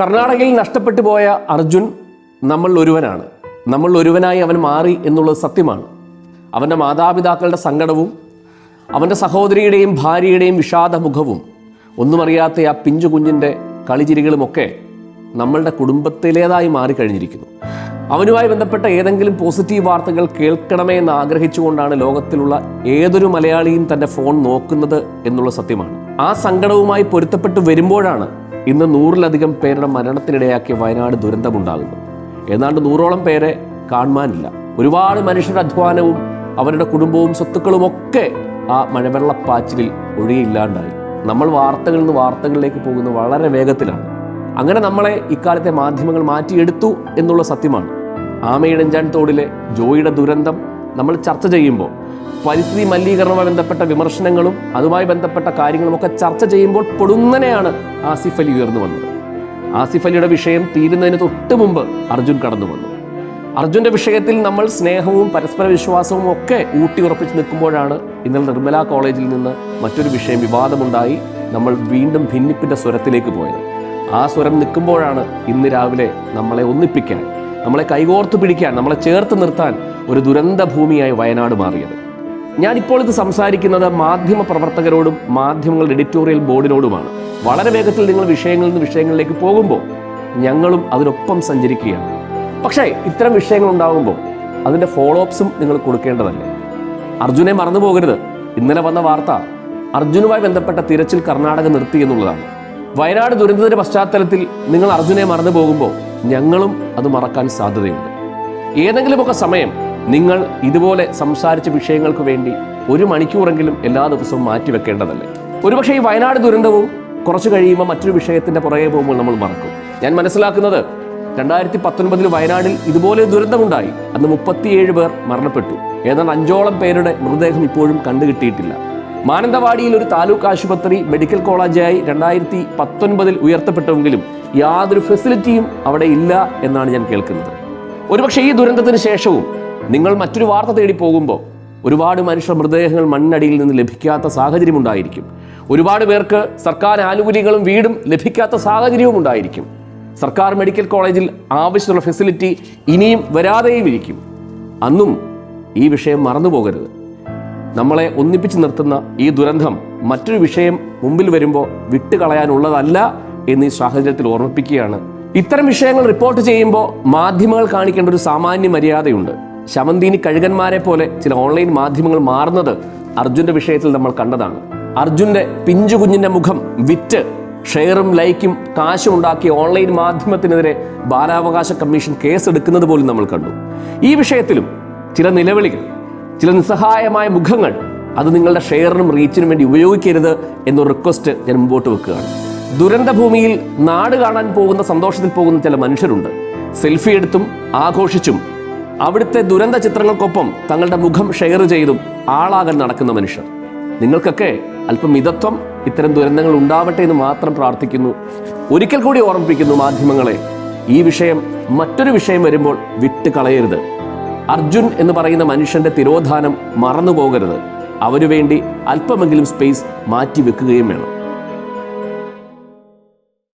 കർണാടകയിൽ നഷ്ടപ്പെട്ടു പോയ അർജുൻ നമ്മൾ ഒരുവനാണ്. നമ്മൾ ഒരുവനായി അവൻ മാറി എന്നുള്ളത് സത്യമാണ്. അവന്റെ മാതാപിതാക്കളുടെ സങ്കടവും അവന്റെ സഹോദരിയുടെയും ഭാര്യയുടെയും വിഷാദമുഖവും ഒന്നും അറിയാത്ത ആ പിഞ്ചു കുഞ്ഞിന്റെ കളിചിരികളുമൊക്കെ നമ്മളുടെ കുടുംബത്തിലേതായി മാറിക്കഴിഞ്ഞിരിക്കുന്നു. അവനുമായി ബന്ധപ്പെട്ട ഏതെങ്കിലും പോസിറ്റീവ് വാർത്തകൾ കേൾക്കണമേ എന്ന് ആഗ്രഹിച്ചുകൊണ്ടാണ് ലോകത്തിലുള്ള ഏതൊരു മലയാളിയും തന്റെ ഫോൺ നോക്കുന്നത് എന്നുള്ള സത്യമാണ്. ആ സങ്കടവുമായി പൊരുത്തപ്പെട്ടു വരുമ്പോഴാണ് ഇന്ന് നൂറിലധികം പേരുടെ മരണത്തിനിടയാക്കിയ വയനാട് ദുരന്തമുണ്ടാകുന്നു. ഏതാണ്ട് നൂറോളം പേരെ കാണുവാനില്ല. ഒരുപാട് മനുഷ്യരുടെ അധ്വാനവും അവരുടെ കുടുംബവും സ്വത്തുക്കളും ഒക്കെ ആ മഴവെള്ളപ്പാച്ചിലിൽ ഒഴിയില്ലാണ്ടായി നമ്മൾ വാർത്തകളിൽ നിന്ന് വാർത്തകളിലേക്ക് പോകുന്നത് വളരെ വേഗത്തിലാണ്. അങ്ങനെ നമ്മളെ ഇക്കാലത്തെ മാധ്യമങ്ങൾ മാറ്റിയെടുത്തു എന്നുള്ള സത്യമാണ്. ആമയിടഞ്ചാൻ തോടിലെ ജോയിയുടെ ദുരന്തം നമ്മൾ ചർച്ച ചെയ്യുമ്പോൾ പരിസ്ഥിതി മലിനീകരണവുമായി ബന്ധപ്പെട്ട വിമർശനങ്ങളും അതുമായി ബന്ധപ്പെട്ട കാര്യങ്ങളും ഒക്കെ ചർച്ച ചെയ്യുമ്പോൾ പൊടുന്നനെയാണ് ആസിഫ് അലി ഉയർന്നു വന്നത്. ആസിഫ് അലിയുടെ വിഷയം തീരുന്നതിന് തൊട്ട് മുമ്പ് അർജുൻ കടന്നു വന്നു. അർജുന്റെ വിഷയത്തിൽ നമ്മൾ സ്നേഹവും പരസ്പര വിശ്വാസവും ഒക്കെ ഊട്ടി ഉറപ്പിച്ച് നിൽക്കുമ്പോഴാണ് ഇന്നലെ നിർമ്മല കോളേജിൽ നിന്ന് മറ്റൊരു വിഷയം വിവാദമുണ്ടായി നമ്മൾ വീണ്ടും ഭിന്നിപ്പിന്റെ സ്വരത്തിലേക്ക് പോയത്. ആ സ്വരം നിൽക്കുമ്പോഴാണ് ഇന്ന് രാവിലെ നമ്മളെ ഒന്നിപ്പിക്കാൻ നമ്മളെ കൈകോർത്ത് പിടിക്കാൻ നമ്മളെ ചേർത്ത് നിർത്താൻ ഒരു ദുരന്ത ഭൂമിയായി വയനാട് മാറിയത്. ഞാനിപ്പോൾ ഇത് സംസാരിക്കുന്നത് മാധ്യമ പ്രവർത്തകരോടും മാധ്യമങ്ങളുടെ എഡിറ്റോറിയൽ ബോർഡിനോടുമാണ് വളരെ വേഗത്തിൽ നിങ്ങൾ വിഷയങ്ങളിൽ നിന്ന് വിഷയങ്ങളിലേക്ക് പോകുമ്പോൾ ഞങ്ങളും അതിനൊപ്പം സഞ്ചരിക്കുകയാണ്. പക്ഷേ ഇത്തരം വിഷയങ്ങൾ ഉണ്ടാകുമ്പോൾ അതിന്റെ ഫോളോപ്സും നിങ്ങൾ കൊടുക്കേണ്ടതല്ലേ? അർജുനെ മറന്നു പോകരുത്. ഇന്നലെ വന്ന വാർത്ത അർജുനുമായി ബന്ധപ്പെട്ട തിരച്ചിൽ കർണാടക നിർത്തി എന്നുള്ളതാണ്. വയനാട് ദുരന്തത്തിന്റെ പശ്ചാത്തലത്തിൽ നിങ്ങൾ അർജുനെ മറന്നു പോകുമ്പോൾ ഞങ്ങളും അത് മറക്കാൻ സാധ്യതയുണ്ട്. ഏതെങ്കിലുമൊക്കെ സമയം നിങ്ങൾ ഇതുപോലെ സംസാരിച്ച വിഷയങ്ങൾക്ക് വേണ്ടി ഒരു മണിക്കൂറെങ്കിലും എല്ലാ ദിവസവും മാറ്റിവെക്കേണ്ടതല്ലേ? ഒരുപക്ഷെ ഈ വയനാട് ദുരന്തവും കുറച്ച് കഴിയുമ്പോൾ മറ്റൊരു വിഷയത്തിന്റെ പുറകെ പോകുമ്പോൾ നമ്മൾ മറക്കും. ഞാൻ മനസ്സിലാക്കുന്നത് രണ്ടായിരത്തി പത്തൊൻപതിൽ വയനാടിൽ ഇതുപോലെ ദുരന്തമുണ്ടായി. അന്ന് മുപ്പത്തിയേഴ് പേർ മരണപ്പെട്ടു. ഏതാണ്ട് അഞ്ചോളം പേരുടെ മൃതദേഹം ഇപ്പോഴും കണ്ടുകിട്ടിയിട്ടില്ല. മാനന്തവാടിയിൽ ഒരു താലൂക്ക് ആശുപത്രി മെഡിക്കൽ കോളേജായി രണ്ടായിരത്തി പത്തൊൻപതിൽ ഉയർത്തപ്പെട്ടുവെങ്കിലും യാതൊരു ഫെസിലിറ്റിയും അവിടെ ഇല്ല എന്നാണ് ഞാൻ കേൾക്കുന്നത്. ഒരുപക്ഷെ ഈ ദുരന്തത്തിന് ശേഷവും നിങ്ങൾ മറ്റൊരു വാർത്ത തേടി പോകുമ്പോൾ ഒരുപാട് മനുഷ്യ മൃതദേഹങ്ങൾ മണ്ണടിയിൽ നിന്ന് ലഭിക്കാത്ത സാഹചര്യം ഉണ്ടായിരിക്കും. ഒരുപാട് പേർക്ക് സർക്കാർ ആനുകൂല്യങ്ങളും വീടും ലഭിക്കാത്ത സാഹചര്യവും ഉണ്ടായിരിക്കും. സർക്കാർ മെഡിക്കൽ കോളേജിൽ ആവശ്യമുള്ള ഫെസിലിറ്റി ഇനിയും വരാതെയും ഇരിക്കും. അന്നും ഈ വിഷയം മറന്നുപോകരുത് നമ്മളെ ഒന്നിപ്പിച്ച് നിർത്തുന്ന ഈ ദുരന്തം മറ്റൊരു വിഷയം മുമ്പിൽ വരുമ്പോൾ വിട്ടുകളയാനുള്ളതല്ല എന്ന് ഈ സാഹചര്യത്തിൽ ഓർമ്മിപ്പിക്കുകയാണ്. ഇത്തരം വിഷയങ്ങൾ റിപ്പോർട്ട് ചെയ്യുമ്പോൾ മാധ്യമങ്ങൾ കാണിക്കേണ്ട ഒരു സാമാന്യ മര്യാദയുണ്ട്. ശമന്തീനി കഴുകന്മാരെ പോലെ ചില ഓൺലൈൻ മാധ്യമങ്ങൾ മാറുന്നത് അർജുന്റെ വിഷയത്തിൽ നമ്മൾ കണ്ടതാണ്. അർജുന്റെ പിഞ്ചു കുഞ്ഞിന്റെ മുഖം വിറ്റ് ഷെയറും ലൈക്കും കാശും ഉണ്ടാക്കിയ ഓൺലൈൻ മാധ്യമത്തിനെതിരെ ബാലാവകാശ കമ്മീഷൻ കേസെടുക്കുന്നത് പോലും നമ്മൾ കണ്ടു. ഈ വിഷയത്തിലും ചില നിലവിളികൾ ചില നിസ്സഹായമായ മുഖങ്ങൾ അത് നിങ്ങളുടെ ഷെയറിനും റീച്ചിനും വേണ്ടി ഉപയോഗിക്കരുത് എന്നൊരു റിക്വസ്റ്റ് ഞാൻ മുമ്പോട്ട് വെക്കുകയാണ്. ദുരന്ത ഭൂമിയിൽ നാട് കാണാൻ പോകുന്ന സന്തോഷത്തിൽ പോകുന്ന ചില മനുഷ്യരുണ്ട്. സെൽഫി എടുത്തും ആഘോഷിച്ചും അവിടുത്തെ ദുരന്ത ചിത്രങ്ങൾക്കൊപ്പം തങ്ങളുടെ മുഖം ഷെയർ ചെയ്തും ആളാകാൻ നടക്കുന്ന മനുഷ്യർ. നിങ്ങൾക്കൊക്കെ അല്പം മിതത്വം ഇത്തരം ദുരന്തങ്ങൾ ഉണ്ടാവട്ടെ എന്ന് മാത്രം പ്രാർത്ഥിക്കുന്നു. ഒരിക്കൽ കൂടി ഓർമ്മിപ്പിക്കുന്നു മാധ്യമങ്ങളെ ഈ വിഷയം മറ്റൊരു വിഷയം വരുമ്പോൾ വിട്ട് കളയരുത് അർജുൻ എന്ന് പറയുന്ന മനുഷ്യന്റെ തിരോധാനം മറന്നു പോകരുത് അവനു വേണ്ടി അല്പമെങ്കിലും സ്പേസ് മാറ്റി വെക്കുകയും വേണം.